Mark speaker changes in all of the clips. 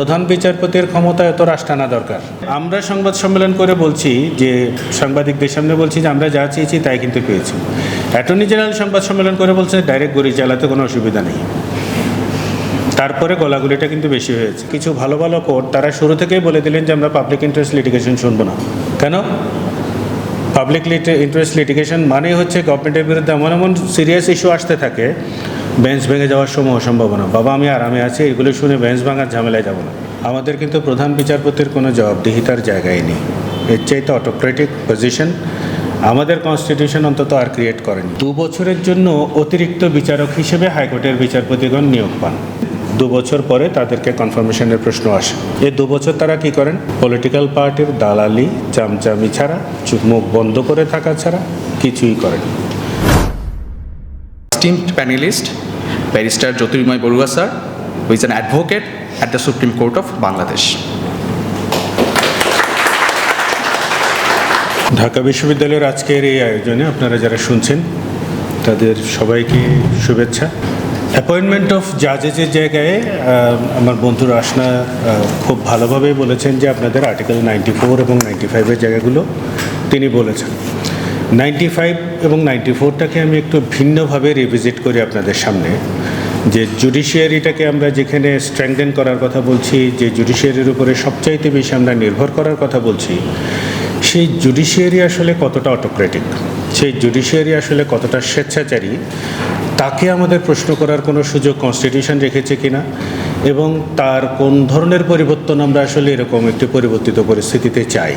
Speaker 1: প্রধান বিচারপতির ক্ষমতা এত রাশ টানা দরকার। আমরা সংবাদ সম্মেলন করে বলছি যে সাংবাদিকদের সামনে বলছি যে আমরা যা চেয়েছি তাই কিন্তু পেয়েছি। অ্যাটর্নি জেনারেল সংবাদ সম্মেলন করে বলছে ডাইরেক্ট গড়ি চালাতে কোনো অসুবিধা নেই। তারপরে গলাগুলিটা কিন্তু বেশি হয়েছে। কিছু ভালো ভালো কোর্ট তারা শুরু থেকেই বলে দিলেন যে আমরা পাবলিক ইন্টারেস্ট লিটিগেশন শুনব না। কেন? পাবলিক ইন্টারেস্ট লিটিগেশন মানেই হচ্ছে গভর্নমেন্টের বিরুদ্ধে এমন এমন সিরিয়াস ইস্যু আসতে থাকে বেঞ্চ ভেঙে যাওয়ার সময় সম্ভাবনা বাবা আমি আরামে আছি এগুলো শুনে বেঞ্চ ভাঙার ঝামেলায় যাব না। আমাদের কিন্তু প্রধান বিচারপতির কোনো জবাবদিহিতার জায়গায় নেই। এর চাইতে অটোক্রেটিক পজিশন আমাদের কনস্টিটিউশন অন্তত আর ক্রিয়েট করেনি। দু বছরের জন্য অতিরিক্ত বিচারক হিসেবে হাইকোর্টের বিচারপতিগণ নিয়োগ পান। দু বছর পরে তাদেরকে কনফার্মেশনের প্রশ্ন আসে। এই দু বছর তারা কি করেন? পলিটিক্যাল পার্টির দালালি চামচামি ছাড়া মুখ বন্ধ করে থাকা ছাড়া কিছুই করেন।
Speaker 2: panelist, Barrister Jyotirmoy Barua, sir, who is an advocate at the Supreme Court of Bangladesh.
Speaker 1: Dhaka বিশ্ববিদ্যালয়ের আজকের এই আয়োজনে আপনারা যারা শুনছেন, তাদের সবাইকে শুভেচ্ছা অ্যাপয়েন্টমেন্ট অফ জাজেসের জায়গায় আমার বন্ধু রাসনা খুব ভালোভাবেই বলেছেন যে আপনাদের আর্টিকেল নাইনটি ফোর এবং নাইনটি ফাইভের জায়গাগুলো তিনি বলেছেন নাইনটি ফাইভ এবং নাইনটি ফোরটাকে আমি একটু ভিন্নভাবে রিভিজিট করি আপনাদের সামনে। যে জুডিশিয়ারিটাকে আমরা যেখানে স্ট্রেংথেন করার কথা বলছি, যে জুডিশিয়ারির উপরে সবচাইতে বেশি আমরা নির্ভর করার কথা বলছি, সেই জুডিশিয়ারি আসলে কতটা অটোক্রেটিক সেই জুডিশিয়ারি আসলে কতটা স্বেচ্ছাচারী? তাকে আমাদের প্রশ্ন করার কোনো সুযোগ কনস্টিটিউশন রেখেছে কিনা? এবং তার কোন ধরনের পরিবর্তন আমরা আসলে এরকম একটি পরিবর্তিত পরিস্থিতিতে চাই?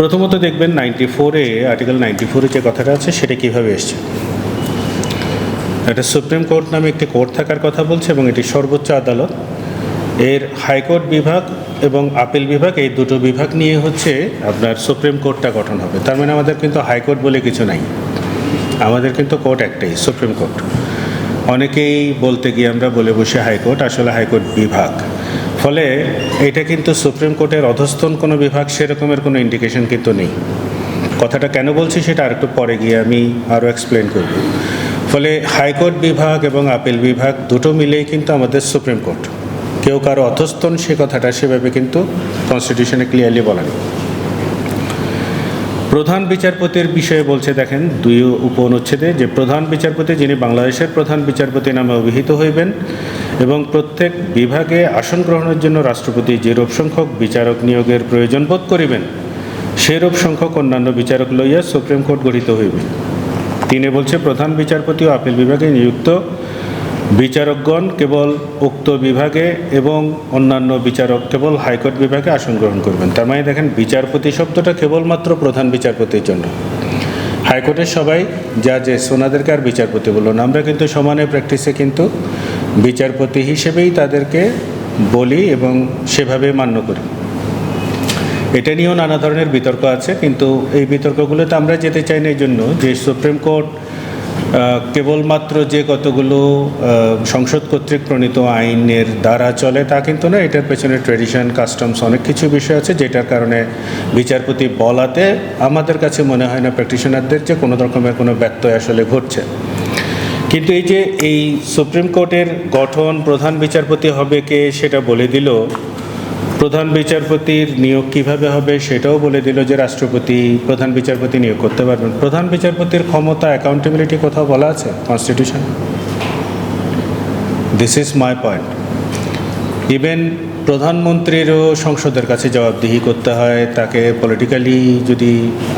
Speaker 1: প্রথমত দেখবেন নাইনটি ফোরে আর্টিকেল নাইনটি ফোরে যে কথাটা আছে, সেটা কীভাবে এসছে? এটা সুপ্রিম কোর্ট নামে একটি কোর্ট থাকার কথা বলছে এবং এটি সর্বোচ্চ আদালত। এর হাইকোর্ট বিভাগ এবং আপিল বিভাগ এই দুটো বিভাগ নিয়ে হচ্ছে আপনার সুপ্রিম কোর্টটা গঠন হবে। তার মানে আমাদের কিন্তু হাইকোর্ট বলে কিছু নাই। আমাদের কিন্তু কোর্ট একটাই সুপ্রিম কোর্ট অনেকেই বলতে গিয়ে আমরা বলে বসে হাইকোর্ট আসলে হাইকোর্ট বিভাগ। ফলে এটা কিন্তু সুপ্রিম কোর্টের অধস্থন কোনো বিভাগ সেরকমের কোনো ইন্ডিকেশন কিন্তু নেই। কথাটা কেন বলছি সেটা আরেকটু পরে গিয়ে আমি আরও এক্সপ্লেন করব। ফলে হাইকোর্ট বিভাগ এবং আপিল বিভাগ দুটো মিলেই কিন্তু আমাদের সুপ্রিম কোর্ট। কেউ কারও অধস্তন সে কথাটা সেভাবে কিন্তু কনস্টিটিউশনে ক্লিয়ারলি বলা নেই প্রধান বিচারপতির বিষয়ে বলছে, দেখেন, দুই উপ অনুচ্ছেদে যে প্রধান বিচারপতি যিনি বাংলাদেশের প্রধান বিচারপতি নামে অভিহিত হইবেন এবং প্রত্যেক বিভাগে আসন গ্রহণের জন্য রাষ্ট্রপতি যেরূপ সংখ্যক বিচারক নিয়োগের প্রয়োজন বোধ করিবেন, সেরূপ সংখ্যক অন্যান্য বিচারক লইয়া সুপ্রিম কোর্ট গঠিত হইবে। তিনি বলছে, প্রধান বিচারপতি ও আপিল বিভাগে নিযুক্ত বিচারকগণ কেবল উক্ত বিভাগে এবং অন্যান্য বিচারক কেবল হাইকোর্ট বিভাগে আসন গ্রহণ করবেন। তার মানে দেখেন, বিচারপতি শব্দটা কেবলমাত্র প্রধান বিচারপতির জন্য। হাইকোর্টের সবাই যা যে সোনাদেরকে আর বিচারপতি বলুন আমরা কিন্তু সমানে প্র্যাকটিসে কিন্তু বিচারপতি হিসেবেই তাদেরকে বলি এবং সেভাবে মান্য করি। এটা নিয়েও নানা ধরনের বিতর্ক আছে, কিন্তু এই বিতর্কগুলোতে আমরা যেতে চাই না এই জন্য যে সুপ্রিম কোর্ট কেবলমাত্র যে কতগুলো সংসদ কর্তৃক প্রণীত আইনের দ্বারা চলে তা কিন্তু না, এটার পেছনে ট্রেডিশন কাস্টমস অনেক কিছু বিষয় আছে, যেটার কারণে বিচারপতি বলাতে আমাদের কাছে মনে হয় না, প্র্যাকটিশনারদের যে কোনো রকমের কোনো ব্যত্যয় আসলে ঘটছে। কিন্তু এই যে এই সুপ্রিম কোর্টের গঠন প্রধান বিচারপতি হবে কে সেটা বলে দিল। প্রধান বিচারপতির নিয়োগ কীভাবে হবে সেটাও বলে দিল যে রাষ্ট্রপতি, প্রধান বিচারপতি নিয়োগ করতে পারবেন। প্রধান বিচারপতির ক্ষমতা অ্যাকাউন্টেবিলিটি কোথাও বলা আছে? Constitution this is my point even প্রধানমন্ত্রীরও সংসদের কাছে জবাবদিহি করতে হয়। তাকে পলিটিক্যালি যদি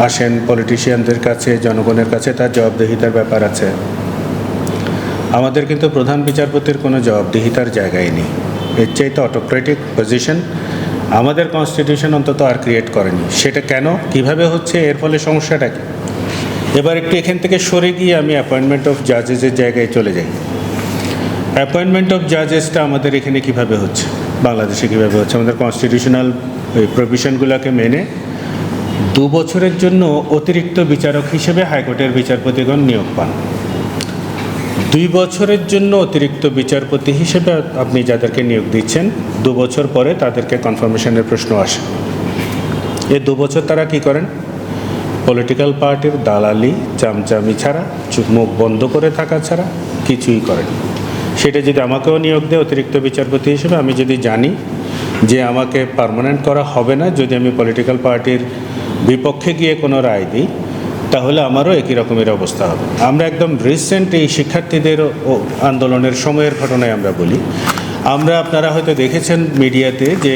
Speaker 1: আসেন পলিটিশিয়ানদের কাছে, জনগণের কাছে, তার জবাবদিহিতার ব্যাপার আছে। আমাদের কিন্তু প্রধান বিচারপতির কোনো জবাবদিহিতার জায়গায় নেই। এর চাইতে অটোক্রেটিক পজিশন আমাদের কনস্টিটিউশন অন্তত আর ক্রিয়েট করেনি। সেটা কেন? কীভাবে হচ্ছে? এর ফলে সমস্যাটা কি? এবার একটু এখান থেকে সরে গিয়ে আমি অ্যাপয়েন্টমেন্ট অফ জাজেসের জায়গায় চলে যাই। অ্যাপয়েন্টমেন্ট অফ জাজেসটা আমাদের এখানে কীভাবে হচ্ছে? বাংলাদেশে কীভাবে হচ্ছে? আমাদের কনস্টিটিউশনাল ওই প্রভিশনগুলোকে মেনে দু বছরের জন্য অতিরিক্ত বিচারক হিসেবে হাইকোর্টের বিচারপতিগণ নিয়োগ পান। দুই বছরের জন্য অতিরিক্ত বিচারপতি হিসেবে আপনি যাদেরকে নিয়োগ দিচ্ছেন, দু বছর পরে তাদেরকে কনফার্মেশনের প্রশ্ন আসে। এ দু বছর তারা কি করেন? পলিটিক্যাল পার্টির দালালি, চামচামি ছাড়া মুখ বন্ধ করে থাকা ছাড়া কিছুই করেন। সেটা যদি আমাকেও নিয়োগ দেয় অতিরিক্ত বিচারপতি হিসেবে, আমি যদি জানি যে আমাকে পার্মানেন্ট করা হবে না, যদি আমি পলিটিক্যাল পার্টির বিপক্ষে গিয়ে কোনো রায় দিই তাহলে আমারও একই রকমের অবস্থা হবে। আমরা একদম রিসেন্ট এই শিক্ষার্থীদের আন্দোলনের সময়ের ঘটনায় আমরা বলি। আমরা আপনারা হয়তো দেখেছেন মিডিয়াতে যে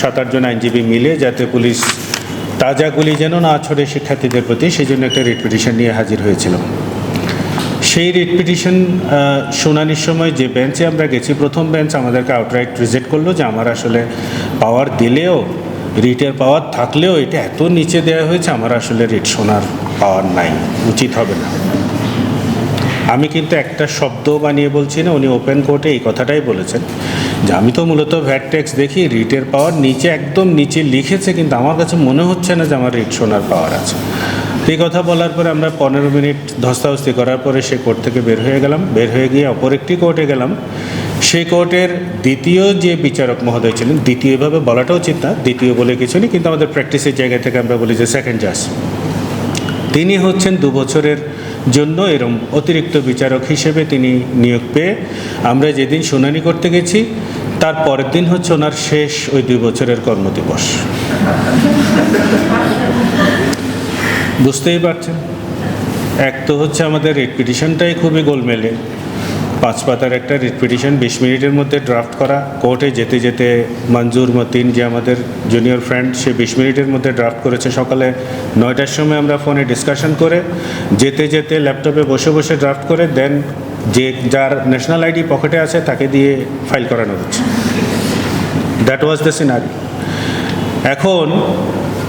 Speaker 1: সাত আটজন আইনজীবী মিলে যাতে পুলিশ তাজা গুলি যেন না ছড়ে শিক্ষার্থীদের প্রতি সেই জন্য একটা রিট পিটিশন নিয়ে হাজির হয়েছিলাম। সেই রিট পিটিশন শুনানির সময় যে বেঞ্চে আমরা গেছি, প্রথম বেঞ্চ আমাদেরকে আউটরাইট রিজেক্ট করল যে, আমার আসলে পাওয়ার দিলেও রিটের পাওয়ার থাকলেও এটা এত নিচে দেওয়া হয়েছে, আমার আসলে রিট শোনার পাওয়ার নাই, উচিত হবে না। আমি কিন্তু একটা শব্দ বানিয়ে বলছি না, উনি ওপেন কোর্টে এই কথাটাই বলেছেন যে আমি তো মূলত ভ্যাট ট্যাক্স দেখি, রিটের পাওয়ার নিচে একদম নিচে লিখেছে, কিন্তু আমার কাছে মনে হচ্ছে না যে আমার রিট শোনার পাওয়ার আছে। এই কথা বলার পরে আমরা পনেরো মিনিট ধস্তাধস্তি করার পরে সে কোর্ট থেকে বের হয়ে গেলাম, বের হয়ে গিয়ে অপর একটি কোর্টে গেলাম। সেই কোর্টের দ্বিতীয় যে বিচারক মহোদয় ছিলেন দ্বিতীয় এভাবে বলাটা উচিত না, দ্বিতীয় বলে কিছু নেই, কিন্তু আমাদের প্র্যাকটিসের জায়গা থেকে আমরা বলি যে সেকেন্ড জাজ তিনি হচ্ছেন দু বছরের জন্য এরম অতিরিক্ত বিচারক হিসেবে তিনি নিয়োগ পেয়ে আমরা যেদিন শুনানি করতে গেছি, তার পরের দিন হচ্ছে ওনার শেষ ওই দুই বছরের কর্মদিবস। বুঝতেই পারছেন? এক তো হচ্ছে আমাদের রিট পিটিশনটাই খুবই গোলমেলে। পাঁচ পাতার একটা পিটিশন বিশ মিনিটের মধ্যে ড্রাফট করা কোর্টে যেতে যেতে মঞ্জুর মতিন যে আমাদের জুনিয়র ফ্রেন্ড সে বিশ মিনিটের মধ্যে ড্রাফট করেছে সকালে নয়টার সময় আমরা ফোনে ডিসকাশন করে, যেতে যেতে ল্যাপটপে বসে বসে ড্রাফট করে দেন যে যার ন্যাশনাল আইডি পকেটে আছে তাকে দিয়ে ফাইল করানো হচ্ছে। দ্যাট ওয়াজ দ্য সিনারি এখন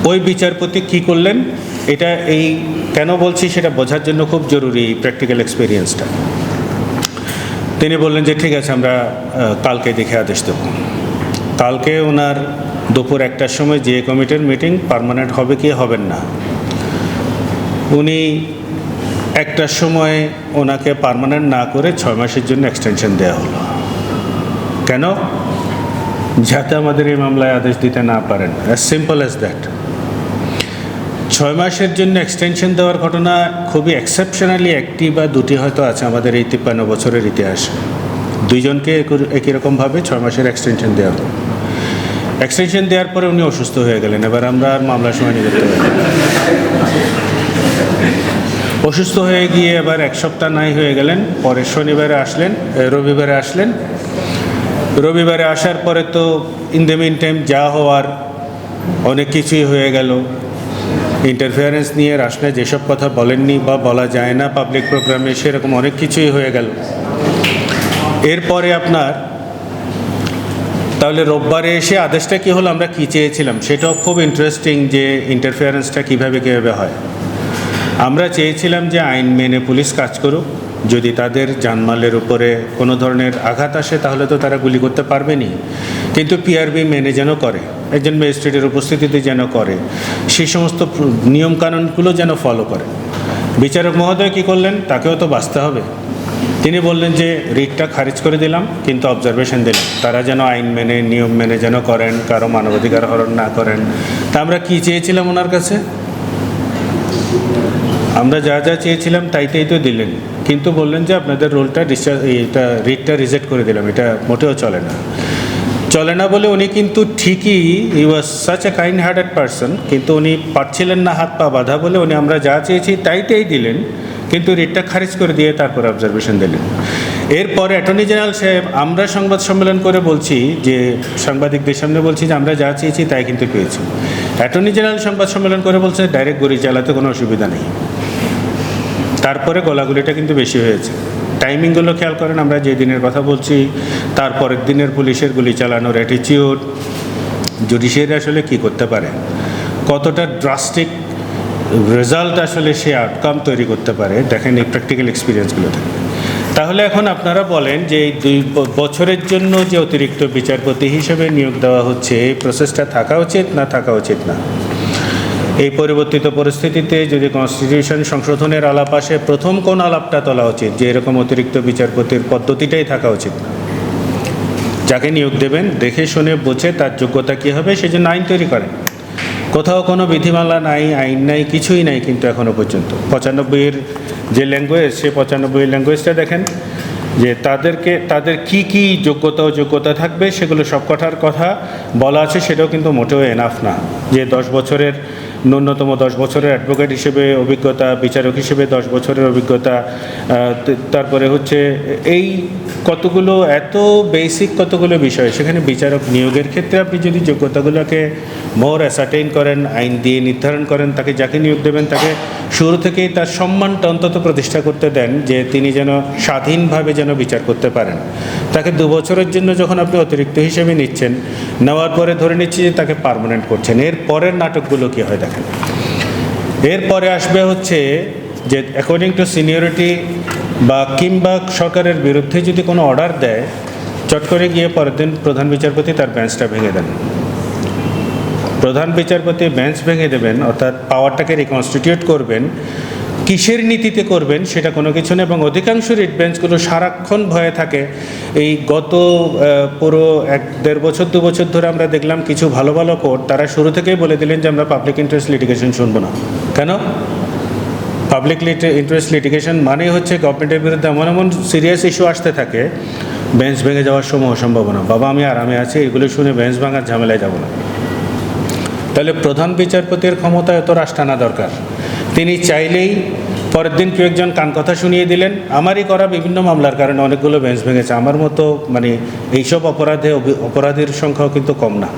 Speaker 1: ওই বিচারপতি কি করলেন? এটা এই কেন বলছি সেটা বোঝার জন্য খুব জরুরি প্র্যাকটিক্যাল এক্সপিরিয়েন্সটা তিনি বললেন যে, ঠিক আছে, আমরা কালকে দেখে আদেশ দেব। কালকে ওনার দুপুর একটার সময় যে কমিটির মিটিং পারমানেন্ট হবে কি হবেন না, উনি একটার সময় ওনাকে পার্মানেন্ট না করে ছয় মাসের জন্য এক্সটেনশন দেওয়া হলো। কেন? যাতে আমাদের এই মামলায় আদেশ দিতে না পারেন। অ্যাজ সিম্পল অ্যাজ দ্যাট ছয় মাসের জন্য এক্সটেনশন দেওয়ার ঘটনা খুবই এক্সেপশনালি একটি বা দুটি হয়তো আছে আমাদের এই তিপ্পান্ন বছরের ইতিহাস। দুইজনকে একই- রকমভাবে ছয় মাসের এক্সটেনশন দেওয়া হলো। এক্সটেনশন দেওয়ার পরে উনি অসুস্থ হয়ে গেলেন। এবার আমরা আর মামলা শুনানি করতে পারি অসুস্থ হয়ে গিয়ে এবার এক সপ্তাহ নাই হয়ে গেলেন। পরের শনিবারে আসলেন রবিবারে আসলেন। রবিবারে আসার পরে তো ইন দ্য মিন টাইম যা হওয়ার অনেক কিছুই হয়ে গেল। ইন্টারফিয়ারেন্স নিয়ে রাসনে যেসব কথা বলেননি বা বলা যায় না পাবলিক প্রোগ্রামে সেরকম অনেক কিছুই হয়ে গেল। এরপরে আপনার, তাহলে রোববারে এসে আদেশটা কি হলো? আমরা কী চেয়েছিলাম? সেটাও খুব ইন্টারেস্টিং যে ইন্টারফিয়ারেন্সটা কীভাবে কীভাবে হয়। আমরা চেয়েছিলাম যে আইন মেনে পুলিশ কাজ করুক। যদি তাদের জানমালের উপরে কোনো ধরনের আঘাত আসে, তাহলে তো তারা গুলি করতে পারবেনি কিন্তু পিআরবি মেনে যেন করে, একজন ম্যাজিস্ট্রেটের উপস্থিতিতে যেন করে, সেই সমস্ত নিয়মকানুনগুলো যেন ফলো করে। বিচারক মহোদয় কী করলেন? তাকেও তো বাঁচতে হবে। তিনি বললেন যে, রিটটা খারিজ করে দিলাম, কিন্তু অবজারভেশন দিলাম। তারা যেন আইন মেনে, নিয়ম মেনে যেন করেন, কারও মানবাধিকার হরণ না করেন। তা আমরা কী চেয়েছিলাম ওনার কাছে? আমরা যা যা চেয়েছিলাম তাই তাই তো দিলেন। কিন্তু বললেন যে আপনাদের রোলটা ডিসচার্জ এটা রিটটা রিজেক্ট করে দিলাম। এটা মোটেও চলে না। চলে না বলে উনি কিন্তু ঠিকই he was such a kind hearted person কিন্তু উনি পারছিলেন না হাত পা বাঁধা বলে উনি আমরা যা চেয়েছি তাই তাই দিলেন, কিন্তু রিটটা খারিজ করে দিয়ে তারপর অবজারভেশন দিলেন। এরপরে অ্যাটর্নি জেনারেল সাহেব, আমরা সংবাদ সম্মেলন করে বলছি যে, সাংবাদিকদের সামনে বলছি যে আমরা যা চেয়েছি তাই কিন্তু পেয়েছি। অ্যাটর্নি জেনারেল সংবাদ সম্মেলন করে বলছে ডাইরেক্ট গড়ি চালাতে কোনো অসুবিধা নেই। তারপরে গলাগুলিটা কিন্তু বেশি হয়েছে। টাইমিংগুলো খেয়াল করেন, আমরা যে দিনের কথা বলছি তারপরের দিনের পুলিশের গুলি চালানোর অ্যাটিচিউড জুডিশিয়ারি আসলে কি করতে পারে? কতটা ড্রাস্টিক রেজাল্ট আসলে সে আউটকাম তৈরি করতে পারে? দেখেন এই প্র্যাকটিক্যাল এক্সপিরিয়েন্সগুলো থেকে তাহলে এখন আপনারা বলেন যে এই দুই বছরের জন্য যে অতিরিক্ত বিচারপতি হিসেবে নিয়োগ দেওয়া হচ্ছে, এই প্রসেসটা থাকা উচিত না থাকা উচিত না? এই পরিবর্তিত পরিস্থিতিতে যদি কনস্টিটিউশন সংশোধনের আলাপ আসে, প্রথম কোন আলাপটা তোলা উচিত? যে এরকম অতিরিক্ত বিচারপতির পদ্ধতিটাই থাকা উচিত না। যাকে নিয়োগ দেবেন, দেখে শুনে বুঝে তার যোগ্যতা কী হবে, সেজন্য আইন তৈরি করেন। কোথাও কোনো বিধিমালা নাই, আইন নাই, কিছুই নাই কিন্তু এখনও পর্যন্ত। পঁচানব্বইয়ের যে ল্যাঙ্গুয়েজ সে পঁচানব্বই ল্যাঙ্গুয়েজটা দেখেন, যে তাদেরকে, তাদের কি কি যোগ্যতা ও যোগ্যতা থাকবে সেগুলো সব কটার কথা বলা আছে, সেটাও কিন্তু মোটেও এনাফ না। যে দশ বছরের ন্যূনতম দশ বছরের অ্যাডভোকেট হিসেবে অভিজ্ঞতা, বিচারক হিসেবে দশ বছরের অভিজ্ঞতা তারপরে হচ্ছে এই কতগুলো, এত বেসিক কতগুলো বিষয়, সেখানে বিচারক নিয়োগের ক্ষেত্রে আপনি যদি যোগ্যতাগুলোকে মোর অ্যাসার্টেইন করেন, আইন দিয়ে নির্ধারণ করেন, তাকে যাকে নিয়োগ দেবেন, তাকে শুরু থেকেই তার সম্মানটা অন্তত প্রতিষ্ঠা করতে দেন যে তিনি যেন স্বাধীনভাবে যেন বিচার করতে পারেন। তাকে দু বছরের জন্য যখন আপনি অতিরিক্ত হিসেবে নিচ্ছেন নেওয়ার পরে ধরে নিচ্ছি যে তাকে পার্মানেন্ট করছেন। এর পরের নাটকগুলো কী হয় দেখেন। এরপরে আসবে হচ্ছে যে অ্যাকর্ডিং টু সিনিয়রিটি বা কিংবা সরকারের বিরুদ্ধে যদি কোনো অর্ডার দেয়, চট করে গিয়ে পরের দিন প্রধান বিচারপতি তার বেঞ্চটা ভেঙে দেন। প্রধান বিচারপতি বেঞ্চ ভেঙে দেবেন, অর্থাৎ পাওয়ারটাকে রিকনস্টিটিউট করবেন কিসের নীতিতে করবেন সেটা কোনো কিছু না, এবং অধিকাংশ রিট বেঞ্চগুলো সারাক্ষণ ভয়ে থাকে। এই গত পুরো এক দেড় বছর, দু বছর ধরে আমরা দেখলাম কিছু ভালো ভালো কোর্ট, তারা শুরু থেকেই বলে দিলেন যে আমরা পাবলিক ইন্টারেস্ট লিটিগেশন শুনব না। কেন? পাবলিক ইন্টারেস্ট লিটিগেশন মানে হচ্ছে গভর্নমেন্টের বিরুদ্ধে এমন এমন সিরিয়াস ইস্যু আসতে থাকে বেঞ্চ ভেঙে যাওয়ার সময় সম্ভাবনা বাবা, আমি আরামে আছি, এগুলো শুনে বেঞ্চ ভাঙার ঝামেলায় যাব না। তাহলে প্রধান বিচারপতির ক্ষমতা এত রাশ টানা দরকার? তিনি চাইলেই পরের দিন কেউ একজন কান কথা শুনিয়ে দিলেন। আমারই করা বিভিন্ন মামলার কারণে অনেকগুলো বেঞ্চ ভেঙেছে। আমার মতো মানে এইসব অপরাধে অপরাধীর সংখ্যাও কিন্তু কম না।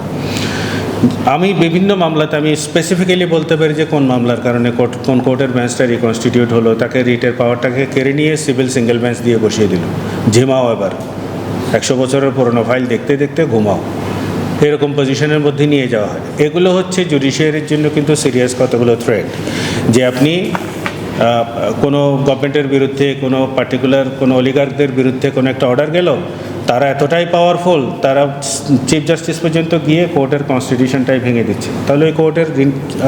Speaker 1: আমি বিভিন্ন মামলাতে আমি স্পেসিফিক্যালি বলতে পারি যে কোন মামলার কারণে কোর্ট, কোন কোর্টের বেঞ্চটা রিকনস্টিটিউট হলো, তাকে রিটের পাওয়ারটাকে কেড়ে নিয়ে সিভিল সিঙ্গেল বেঞ্চ দিয়ে বসিয়ে দিল। ঝিমাও এবার। একশো বছরের পুরনো ফাইল দেখতে দেখতে ঘুমাও। এরকম পজিশনের মধ্যে নিয়ে যাওয়া হয়। এগুলো হচ্ছে জুডিশিয়ারির জন্য কিন্তু সিরিয়াস কতগুলো থ্রেট যে আপনি কোনো গভর্নমেন্টের বিরুদ্ধে, কোনো পার্টিকুলার কোনো অলিগার্কদের বিরুদ্ধে কোনো একটা অর্ডার গেল, তারা এতটাই পাওয়ারফুল তারা চিফ জাস্টিস পর্যন্ত গিয়ে কোর্টের কনস্টিটিউশনটাই ভেঙে দিচ্ছে। তাহলে ওই কোর্টের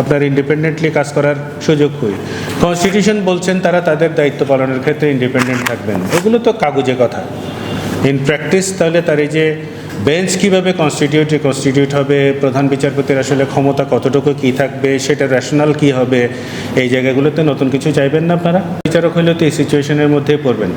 Speaker 1: আপনার ইন্ডিপেন্ডেন্টলি কাজ করার সুযোগ কই? কনস্টিটিউশন বলছেন তারা, তাদের দায়িত্ব পালনের ক্ষেত্রে ইন্ডিপেন্ডেন্ট থাকবেন। এগুলো তো কাগজে কথা। ইন প্র্যাকটিস তাহলে তার এই যে বেঞ্চ কীভাবে কনস্টিটিউট কনস্টিটিউট হবে, প্রধান বিচারপতির আসলে ক্ষমতা কতটুকু, কি থাকবে সেটা রেশনাল কি হবে, এই জায়গাগুলোতে নতুন কিছু চাইবেন না আপনারা? বিচারক হলেও তো এই সিচুয়েশনের মধ্যেই পড়বেন।